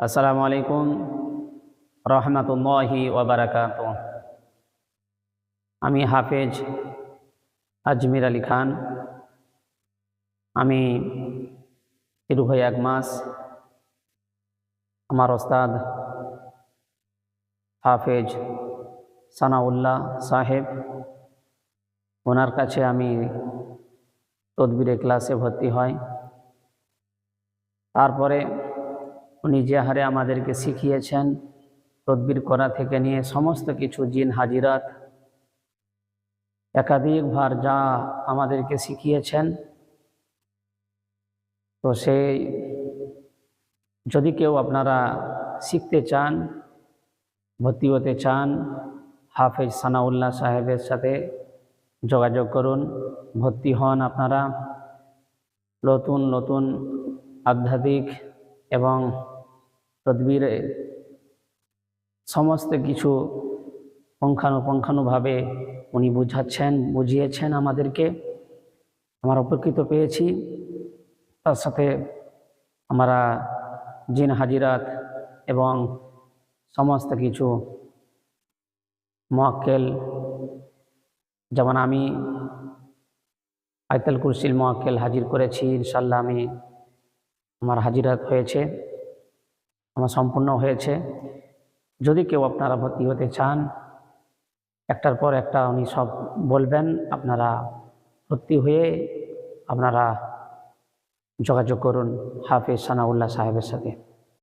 আসসালামু আলাইকুম রহমতুল্লাহি ওবরাকাত আমি হাফেজ আজমির আলী খান। আমি দীর্ঘ এক মাস। আমার ওস্তাদ হাফেজ সানাউল্লাহ সাহেব। ওনার কাছে আমি তদবিরে ক্লাসে ভর্তি হয়। তারপরে উনি যে হারে আমাদেরকে শিখিয়েছেন, তদবির করা থেকে নিয়ে সমস্ত কিছু, জিন, হাজিরাত একাধিকবার যা আমাদেরকে শিখিয়েছেন, তো সেই যদি কেউ আপনারা শিখতে চান, ভর্তি হতে চান, হাফেজ সানাউল্লাহ সাহেবের সাথে যোগাযোগ করুন, ভর্তি হন আপনারা। নতুন নতুন আধ্যাত্মিক এবং তদবিরে সমস্ত কিছু পুঙ্খানুপুঙ্খানুভাবে উনি বুঝাচ্ছেন, বুঝিয়েছেন আমাদেরকে। আমরা উপকৃত পেয়েছি। তার সাথে আমরা জিন হাজিরাত এবং সমস্ত কিছু মোয়াক্কেল যেমন আমি আয়তাল কুরসিল মোয়াক্কেল হাজির করেছি, ইনশাল্লাহ আমি আমার হাজিরাত হয়েছে, আমার সম্পূর্ণ হয়েছে। যদি কেউ আপনারা ভর্তি হতে চান, একটার পর একটা উনি সব বলবেন, আপনারা ভর্তি হয়ে আপনারা যোগাযোগ করুন হাফিজ সানাউল্লাহ সাহেবের সাথে।